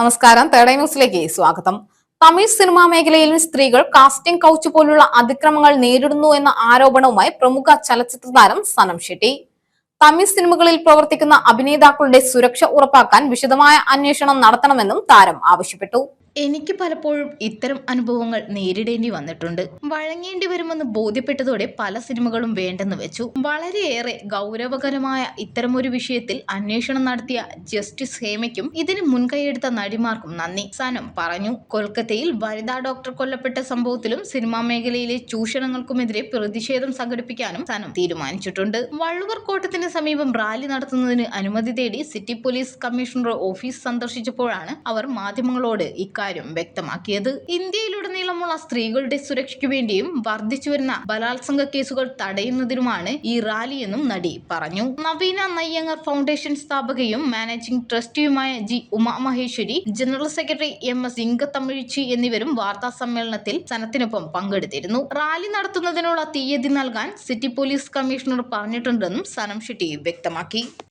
നമസ്കാരം. തേടൈ ന്യൂസിലേക്ക് സ്വാഗതം. തമിഴ് സിനിമാ മേഖലയിൽ സ്ത്രീകൾ കാസ്റ്റിംഗ് കൗച്ച് പോലുള്ള അതിക്രമങ്ങൾ നേരിടുന്നു എന്ന ആരോപണവുമായി പ്രമുഖ ചലച്ചിത്ര താരം സനം ഷെട്ടി. തമിഴ് സിനിമകളിൽ പ്രവർത്തിക്കുന്ന അഭിനേതാക്കളുടെ സുരക്ഷ ഉറപ്പാക്കാൻ വിശദമായ അന്വേഷണം നടത്തണമെന്നും താരം ആവശ്യപ്പെട്ടു. എനിക്ക് പലപ്പോഴും ഇത്തരം അനുഭവങ്ങൾ നേരിടേണ്ടി വന്നിട്ടുണ്ട്. വഴങ്ങേണ്ടി വരുമെന്ന് ബോധ്യപ്പെട്ടതോടെ പല സിനിമകളും വേണ്ടെന്ന് വെച്ചു. വളരെയേറെ ഗൗരവകരമായ ഇത്തരമൊരു വിഷയത്തിൽ അന്വേഷണം നടത്തിയ ജസ്റ്റിസ് ഹേമയ്ക്കും ഇതിന് മുൻകൈയെടുത്ത നടിമാർക്കും നന്ദി. സനം പറഞ്ഞു കൊൽക്കത്തയിൽ വനിതാ ഡോക്ടർ കൊല്ലപ്പെട്ട സംഭവത്തിലും സിനിമാ മേഖലയിലെ ചൂഷണങ്ങൾക്കുമെതിരെ പ്രതിഷേധം സംഘടിപ്പിക്കാനും സനം തീരുമാനിച്ചിട്ടുണ്ട്. വള്ളുവർ കോട്ടത്തിന് സമീപം റാലി നടത്തുന്നതിന് അനുമതി തേടി സിറ്റി പോലീസ് കമ്മീഷണർ ഓഫീസ് സന്ദർശിച്ചപ്പോഴാണ് അവർ മാധ്യമങ്ങളോട് ഇക്കാര്യം വ്യക്തമാക്കിയത്. ഇന്ത്യയിലുടനീളമുള്ള സ്ത്രീകളുടെ സുരക്ഷയ്ക്ക് വേണ്ടിയും വർദ്ധിച്ചുവരുന്ന ബലാത്സംഗ കേസുകൾ തടയുന്നതിനുമാണ് ഈ റാലിയെന്നും നടി പറഞ്ഞു. നവീന നയ്യങ്ങർ ഫൗണ്ടേഷൻ സ്ഥാപകയും managing ട്രസ്റ്റിയുമായ G Uma Maheshwari general secretary M S ഇംഗത്തമിഴ്ചി എന്നിവരും വാർത്താ സമ്മേളനത്തിൽ സനത്തിനൊപ്പം പങ്കെടുത്തിരുന്നു. റാലി നടത്തുന്നതിനുള്ള തീയതി നൽകാൻ സിറ്റി പോലീസ് കമ്മീഷണർ പറഞ്ഞിട്ടുണ്ടെന്നും സനം ഷെട്ടി വ്യക്തമാക്കി.